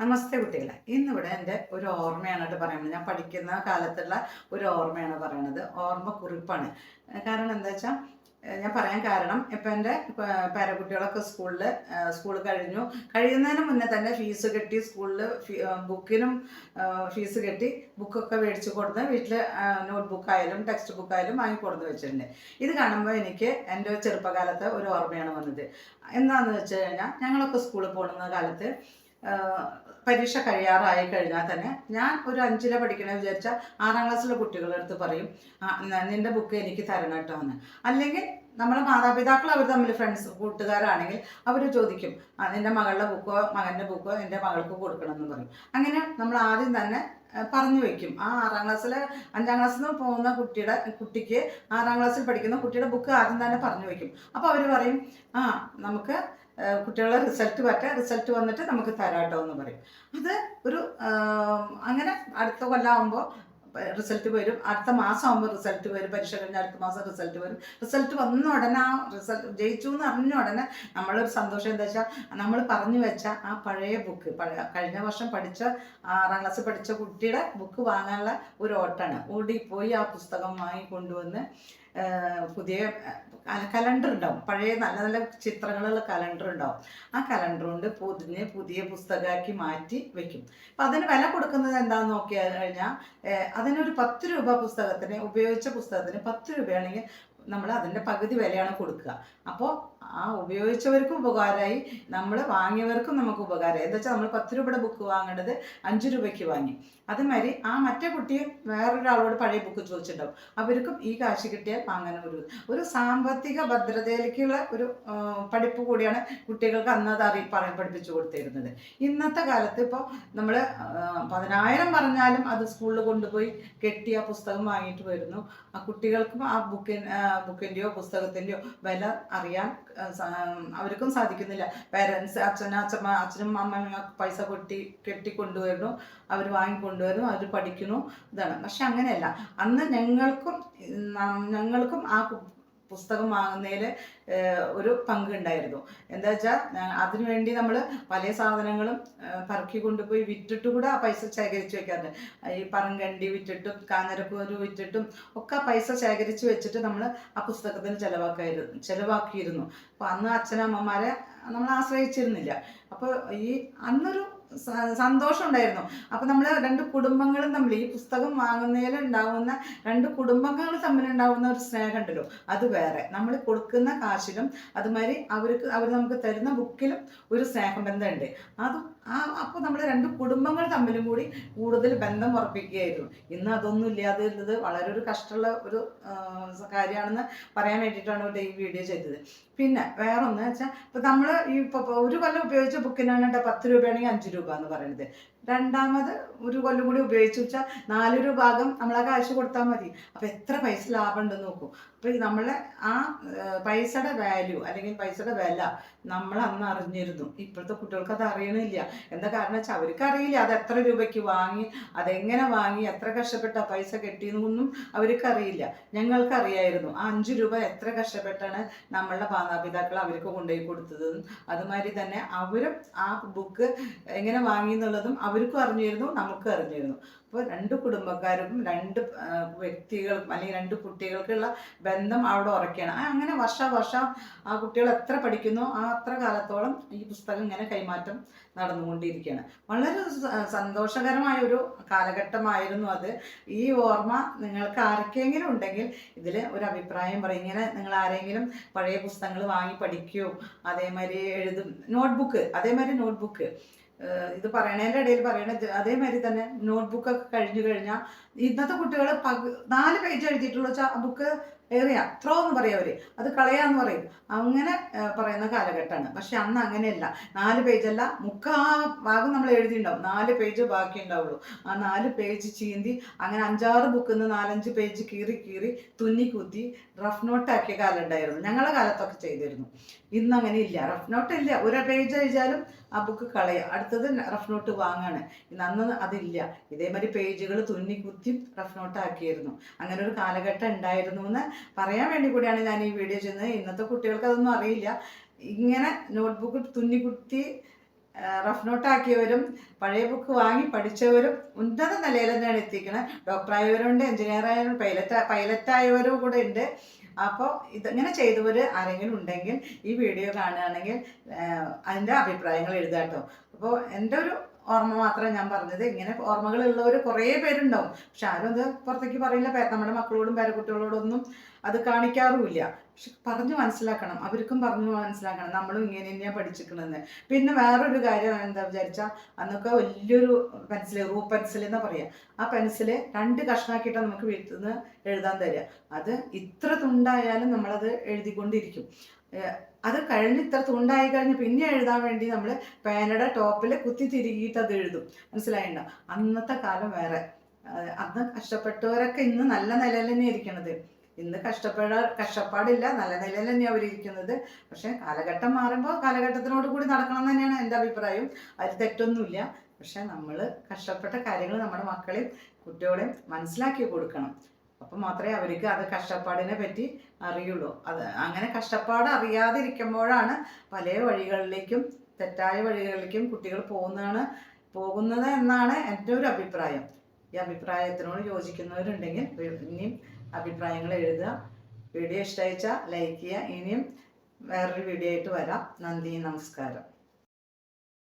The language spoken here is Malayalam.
നമസ്തേ കുട്ടികളെ. ഇന്നിവിടെ എന്റെ ഒരു ഓർമ്മയാണ് കേട്ടോ പറയുന്നത്. ഞാൻ പഠിക്കുന്ന കാലത്തുള്ള ഒരു ഓർമ്മയാണ് പറയണത്. ഓർമ്മ കുറിപ്പാണ്. കാരണം എന്താ വെച്ചാൽ ഞാൻ പറയാൻ കാരണം ഇപ്പം എന്റെ പേരക്കുട്ടികളൊക്കെ സ്കൂളിൽ സ്കൂൾ കഴിഞ്ഞു. കഴിയുന്നതിന് മുന്നേ തന്നെ ഫീസ് കെട്ടി സ്കൂളിൽ ബുക്കിനും ഫീസ് കെട്ടി ബുക്കൊക്കെ മേടിച്ച് കൊടുത്ത് വീട്ടിൽ നോട്ട് ബുക്കായാലും ടെക്സ്റ്റ് ബുക്കായാലും വാങ്ങി കൊടുത്ത് വെച്ചിട്ടുണ്ട്. ഇത് കാണുമ്പോൾ എനിക്ക് എന്റെ ചെറുപ്പകാലത്ത് ഒരു ഓർമ്മയാണ് വന്നത്. എന്താണെന്ന് വെച്ച് കഴിഞ്ഞാൽ ഞങ്ങളൊക്കെ സ്കൂളിൽ പോകുന്ന കാലത്ത് പരീക്ഷ കഴിയാറായി കഴിഞ്ഞാൽ തന്നെ ഞാൻ ഒരു അഞ്ചിലെ പഠിക്കണ വിചാരിച്ചാൽ ആറാം ക്ലാസ്സിലെ കുട്ടികളുടെ അടുത്ത് പറയും നിന്റെ ബുക്ക് എനിക്ക് തരണം കേട്ടോ എന്ന്. അല്ലെങ്കിൽ നമ്മളെ മാതാപിതാക്കൾ അവർ തമ്മിൽ ഫ്രണ്ട്സ് കൂട്ടുകാരാണെങ്കിൽ അവർ ചോദിക്കും "ആ, നിന്റെ മകളുടെ ബുക്കോ മകന്റെ ബുക്കോ എന്റെ മകൾക്ക് കൊടുക്കണം എന്ന് പറയും. അങ്ങനെ നമ്മൾ ആദ്യം തന്നെ പറഞ്ഞു വെക്കും. ആ ആറാം ക്ലാസ്സിൽ അഞ്ചാം ക്ലാസ്സിൽ നിന്ന് പോകുന്ന കുട്ടിയുടെ കുട്ടിക്ക് ആറാം ക്ലാസ്സിൽ പഠിക്കുന്ന കുട്ടിയുടെ ബുക്ക് ആദ്യം തന്നെ പറഞ്ഞു വെക്കും. അപ്പോൾ അവർ പറയും ആ നമുക്ക് ഏഹ് കുട്ടികളുടെ റിസൾട്ട് പറ്റാ റിസൾട്ട് വന്നിട്ട് നമുക്ക് തരാട്ടോ എന്ന് പറയും. അത് ഒരു അങ്ങനെ അടുത്ത കൊല്ലമാകുമ്പോൾ റിസൾട്ട് വരും. അടുത്ത മാസം ആകുമ്പോൾ റിസൾട്ട് വരും. പരീക്ഷ കഴിഞ്ഞ അടുത്ത മാസം റിസൾട്ട് വരും. റിസൾട്ട് വന്ന ഉടനെ ആ റിസൾട്ട് ജയിച്ചു എന്ന് അറിഞ്ഞ ഉടനെ നമ്മളൊരു സന്തോഷം എന്താ വെച്ചാൽ നമ്മൾ പറഞ്ഞു വെച്ച ആ പഴയ ബുക്ക് പഴയ കഴിഞ്ഞ വർഷം പഠിച്ച ആറാം ക്ലാസ് പഠിച്ച കുട്ടിയുടെ ബുക്ക് വാങ്ങാനുള്ള ഒരു ഓട്ടാണ് ഓടിപ്പോയി ആ പുസ്തകം വാങ്ങി കൊണ്ടുവന്ന് പുതിയ കലണ്ടർ ഉണ്ടാവും. പഴയ നല്ല നല്ല ചിത്രങ്ങളുള്ള കലണ്ടർ ഉണ്ടാവും. ആ കലണ്ടർ കൊണ്ട് പൊതിഞ്ഞ് പുതിയ പുസ്തകമാക്കി മാറ്റി വെക്കും. അപ്പം അതിന് വില കൊടുക്കുന്നത് എന്താണെന്ന് നോക്കിയാൽ കഴിഞ്ഞാൽ അതിനൊരു പത്ത് രൂപ പുസ്തകത്തിന് ഉപയോഗിച്ച പുസ്തകത്തിന് പത്ത് രൂപയാണെങ്കിൽ നമ്മൾ അതിന്റെ പകുതി വിലയാണ് കൊടുക്കുക. അപ്പോൾ ആ ഉപയോഗിച്ചവർക്കും ഉപകാരമായി നമ്മൾ വാങ്ങിയവർക്കും നമുക്ക് ഉപകാരമായി. എന്താ വെച്ചാൽ നമ്മൾ പത്ത് രൂപയുടെ ബുക്ക് വാങ്ങേണ്ടത് അഞ്ച് രൂപയ്ക്ക് വാങ്ങി. അതുമാതിരി ആ മറ്റേ കുട്ടിയെ വേറൊരാളോട് പഴയ ബുക്ക് ചോദിച്ചിട്ടുണ്ടാവും. അവർക്കും ഈ കാശ് കിട്ടിയാൽ വാങ്ങാൻ ഒരു ഒരു സാമ്പത്തിക ഭദ്രതയിലേക്കുള്ള ഒരു പഠിപ്പ് കൂടിയാണ് കുട്ടികൾക്ക് അന്നത് അറി പറയാൻ പഠിപ്പിച്ചു കൊടുത്തിരുന്നത്. ഇന്നത്തെ കാലത്ത് ഇപ്പോൾ നമ്മൾ പതിനായിരം പറഞ്ഞാലും അത് സ്കൂളിൽ കൊണ്ടുപോയി കെട്ടി ആ പുസ്തകം വാങ്ങിയിട്ട് വരുന്നു. ആ കുട്ടികൾക്കും ആ ബുക്കിൻ ബുക്കിന്റെയോ പുസ്തകത്തിന്റെയോ വില അറിയാൻ അവർക്കും സാധിക്കുന്നില്ല. പേരൻസ് അച്ഛനും അച്ഛമ്മ അച്ഛനും അമ്മയും പൈസ കൊട്ടി കെട്ടിക്കൊണ്ടുവരുന്നു അവർ വാങ്ങിക്കൊണ്ടുവരുന്നു അവർ പഠിക്കുന്നു. ഇതാണ്. പക്ഷെ അങ്ങനെയല്ല. അന്ന് ഞങ്ങൾക്കും ഞങ്ങൾക്കും ആ പുസ്തകം വാങ്ങുന്നതിൽ ഒരു പങ്കുണ്ടായിരുന്നു. എന്താ വെച്ചാൽ അതിനുവേണ്ടി നമ്മൾ പല സാധനങ്ങളും പറക്കി കൊണ്ടുപോയി വിറ്റിട്ട് കൂടെ ആ പൈസ ശേഖരിച്ച് വെക്കാറുണ്ട്. ഈ പറങ്കണ്ടി വിറ്റിട്ടും കാനരപ്പൂര് വിറ്റിട്ടും ഒക്കെ പൈസ ശേഖരിച്ച് വെച്ചിട്ട് നമ്മൾ ആ പുസ്തകത്തിന് ചിലവാക്കായിരുന്നു ചിലവാക്കിയിരുന്നു. അപ്പോൾ അന്ന് അച്ഛനമ്മമാരെ നമ്മൾ ആശ്രയിച്ചിരുന്നില്ല. അപ്പോൾ ഈ അന്നൊരു സന്തോഷം ഉണ്ടായിരുന്നു അപ്പോൾ നമ്മൾ രണ്ട് കുടുംബങ്ങളും തമ്മിൽ ഈ പുസ്തകം വാങ്ങുന്നതിൽ ഉണ്ടാവുന്ന രണ്ട് കുടുംബങ്ങൾ തമ്മിലുണ്ടാവുന്ന ഒരു സ്നേഹം ഉണ്ടല്ലോ അത് വേറെ. നമ്മൾ കൊടുക്കുന്ന കാശിലും അതുമാതിരി അവർക്ക് അവർ നമുക്ക് തരുന്ന ബുക്കിലും ഒരു സ്നേഹബന്ധമുണ്ട്. അതും ആ അപ്പോൾ നമ്മൾ രണ്ട് കുടുംബങ്ങൾ തമ്മിലും കൂടി കൂടുതൽ ബന്ധം ഉറപ്പിക്കുകയായിരുന്നു. ഇന്ന് അതൊന്നും ഇല്ലാതെ ഉള്ളത് വളരെ ഒരു കഷ്ടമുള്ള ഒരു കാര്യമാണെന്ന് പറയാൻ വേണ്ടിയിട്ടാണ് ഇവിടെ ഈ വീഡിയോ ചെയ്തത്. പിന്നെ വേറൊന്ന് വെച്ചാൽ ഇപ്പം നമ്മൾ ഈ ഇപ്പോൾ ഒരു കൊല്ലം ഉപയോഗിച്ച ബുക്കിനാണ് കേട്ടോ പത്ത് രൂപയാണെങ്കിൽ അഞ്ച് രൂപ എന്ന് പറയുന്നത്. രണ്ടാമത് ഒരു കൊല്ലം കൂടി ഉപയോഗിച്ച് വെച്ചാൽ നാല് രൂപ ഭാഗം നമ്മളെ കാശ് കൊടുത്താൽ മതി. അപ്പോൾ എത്ര പൈസ ലാഭം ഉണ്ടെന്ന് നോക്കൂ. അപ്പോൾ നമ്മളെ ആ പൈസയുടെ വാല്യൂ അല്ലെങ്കിൽ പൈസയുടെ വില നമ്മൾ അന്ന് അറിഞ്ഞിരുന്നു. ഇപ്പോഴത്തെ കുട്ടികൾക്ക് അത് അറിയണില്ല. എന്താ കാരണം വെച്ചാൽ അവർക്ക് അറിയില്ല അത് എത്ര രൂപയ്ക്ക് വാങ്ങി അതെങ്ങനെ വാങ്ങി എത്ര കഷ്ടപ്പെട്ട പൈസ കെട്ടിയെന്നൊന്നും ഞങ്ങൾക്ക് അറിയായിരുന്നു ആ അഞ്ച് രൂപ എത്ര കഷ്ടപ്പെട്ടാണ് നമ്മളുടെ മാതാപിതാക്കൾ അവർക്ക് കൊണ്ടുപോയി കൊടുത്തത്. അതുമാതിരി തന്നെ അവരും ആ ബുക്ക് എങ്ങനെ വാങ്ങി എന്നുള്ളതും അവർക്കും അറിഞ്ഞിരുന്നു നമുക്കും അറിഞ്ഞിരുന്നു. അപ്പോൾ രണ്ട് കുടുംബക്കാർക്കും രണ്ട് വ്യക്തികൾക്കും അല്ലെങ്കിൽ രണ്ട് കുട്ടികൾക്കുള്ള ബന്ധം അവിടെ ഉറക്കുകയാണ് അങ്ങനെ വർഷ വർഷം ആ കുട്ടികൾ എത്ര പഠിക്കുന്നു ആ അത്ര കാലത്തോളം ഈ പുസ്തകം ഇങ്ങനെ കൈമാറ്റം നടന്നുകൊണ്ടിരിക്കുകയാണ്. വളരെ സന്തോഷകരമായ ഒരു കാലഘട്ടമായിരുന്നു അത്. ഈ ഓർമ്മ നിങ്ങൾക്ക് ആർക്കെങ്കിലും ഉണ്ടെങ്കിൽ ഇതിൽ ഒരു അഭിപ്രായം പറയും. ഇങ്ങനെ നിങ്ങൾ ആരെങ്കിലും പഴയ പുസ്തകങ്ങൾ വാങ്ങി പഠിക്കുകയോ അതേമാതിരി എഴുതും. നോട്ട്ബുക്ക് അതേമാതിരി നോട്ട്ബുക്ക്. ഇത് പറയണതിന്റെ ഇടയിൽ പറയണ അതേമാതിരി തന്നെ നോട്ട്ബുക്കൊക്കെ കഴിഞ്ഞു കഴിഞ്ഞാൽ ഇന്നത്തെ കുട്ടികൾ പകു നാല് പേജ് എഴുതിയിട്ടുള്ള വെച്ചാൽ ആ ബുക്ക് ഏറിയ. ത്രോ എന്ന് പറയും അവർ അത് കളയാന്ന് പറയും. അങ്ങനെ പറയുന്ന കാലഘട്ടമാണ്. പക്ഷെ അന്ന് അങ്ങനെയല്ല. നാല് പേജല്ല മുക്കാ ഭാഗം നമ്മൾ എഴുതിയിട്ടുണ്ടാവും. നാല് പേജ് ബാക്കി ഉണ്ടാവുള്ളൂ. ആ നാല് പേജ് ചീന്തി അങ്ങനെ അഞ്ചാറ് ബുക്കിൽ നിന്ന് നാലഞ്ച് പേജ് കീറി കീറി തുന്നി കുത്തി റഫ് നോട്ട് ആക്കിയ കാലം ഉണ്ടായിരുന്നു ഞങ്ങളുടെ കാലത്തൊക്കെ ചെയ്തിരുന്നു. ഇന്ന് അങ്ങനെ ഇല്ല. റഫ് നോട്ട് ഇല്ല. ഒരു പേജ് എഴുതിയാലും ആ ബുക്ക് കളയുക അടുത്തത് റഫ് നോട്ട് വാങ്ങാണ്. അന്ന് അതില്ല. ഇതേമാതിരി പേജുകൾ തുന്നി കുത്തി റഫ് നോട്ട് ആക്കിയിരുന്നു. അങ്ങനെ ഒരു കാലഘട്ടം ഉണ്ടായിരുന്നു എന്ന് പറയാൻ വേണ്ടി കൂടിയാണ് ഞാൻ ഈ വീഡിയോ ചെയ്യുന്നത്. ഇന്നത്തെ കുട്ടികൾക്ക് അതൊന്നും അറിയില്ല. ഇങ്ങനെ നോട്ട്ബുക്ക് തുന്നി കുത്തി റഫ് നോട്ടാക്കിയവരും പഴയ ബുക്ക് വാങ്ങി പഠിച്ചവരും ഉന്നത നിലയിൽ തന്നെയാണ് എത്തിക്കുന്നത് ഡോക്ടറായവരുണ്ട് എഞ്ചിനീയർ ആയവരും പൈലറ്റ് പൈലറ്റ് ആയവരും കൂടെ ഉണ്ട്. അപ്പോൾ ഇതിങ്ങനെ ചെയ്തവർ ആരെങ്കിലും ഉണ്ടെങ്കിൽ ഈ വീഡിയോ കാണുകയാണെങ്കിൽ അതിന്റെ അഭിപ്രായങ്ങൾ എഴുതാട്ടോ അപ്പോൾ എന്റെ ഒരു ഓർമ്മ മാത്രമേ ഞാൻ പറഞ്ഞത്. ഇങ്ങനെ ഓർമ്മകളുള്ളവർ കുറേ പേരുണ്ടാവും. പക്ഷെ ആരും അത് പുറത്തേക്ക് പറയില്ല. നമ്മുടെ മക്കളോടും പേരക്കുട്ടികളോടൊന്നും അത് കാണിക്കാറുമില്ല. പക്ഷെ പറഞ്ഞു മനസ്സിലാക്കണം. അവർക്കും പറഞ്ഞു മനസ്സിലാക്കണം. നമ്മളും ഇങ്ങനെ തന്നെയാണ് പഠിച്ചിരിക്കണമെന്ന് പിന്നെ വേറൊരു കാര്യം എന്താ വിചാരിച്ചാൽ അന്നൊക്കെ വലിയൊരു പെൻസിൽ റൂ പെൻസിൽ എന്ന് പറയാം. ആ പെൻസിൽ രണ്ട് കഷ്ണാക്കിയിട്ടാണ് നമുക്ക് വീട്ടിൽ നിന്ന് എഴുതാൻ തരിക. അത് ഇത്ര തുണ്ടായാലും നമ്മളത് എഴുതിക്കൊണ്ടിരിക്കും. അത് കഴിഞ്ഞ് ഇത്ര തുണ്ടായി കഴിഞ്ഞ് പിന്നെ എഴുതാൻ വേണ്ടി നമ്മൾ പേനയുടെ ടോപ്പിൽ കുത്തി തിരികിയിട്ട് അത് എഴുതും. മനസ്സിലായിണ്ട? അന്നത്തെ കാലം വേറെ. അന്ന് കഷ്ടപ്പെട്ടവരൊക്കെ ഇന്ന് നല്ല നിലയിൽ തന്നെ ഇരിക്കണത്. ഇന്ന് കഷ്ടപ്പെട കഷ്ടപ്പാടില്ല നല്ല നിലയിൽ തന്നെയാണ് അവരിയ്ക്കുന്നത് പക്ഷേ കാലഘട്ടം മാറുമ്പോൾ കാലഘട്ടത്തിനോട് കൂടി നടക്കണം തന്നെയാണ് എന്റെ അഭിപ്രായം. അതിൽ തെറ്റൊന്നുമില്ല. പക്ഷെ നമ്മൾ കഷ്ടപ്പെട്ട കാര്യങ്ങൾ നമ്മുടെ മക്കളെയും കുട്ടികളെയും മനസ്സിലാക്കി കൊടുക്കണം. അപ്പം മാത്രമേ അവർക്ക് അത് കഷ്ടപ്പാടിനെ പറ്റി അറിയുള്ളൂ. അത് അങ്ങനെ കഷ്ടപ്പാട് അറിയാതിരിക്കുമ്പോഴാണ് പല വഴികളിലേക്കും തെറ്റായ വഴികളിലേക്കും കുട്ടികൾ പോകുന്നതാണ് പോകുന്നത് എന്നാണ് എന്റെ ഒരു അഭിപ്രായം. ഈ അഭിപ്രായത്തിനോട് യോജിക്കുന്നവരുണ്ടെങ്കിൽ ഇനിയും അഭിപ്രായങ്ങൾ എഴുതുക. വീഡിയോ ഇഷ്ടമായിച്ചാൽ ലൈക്ക് ചെയ്യുക. ഇനിയും വേറൊരു വീഡിയോ ആയിട്ട് വരാം. നന്ദി നമസ്കാരം.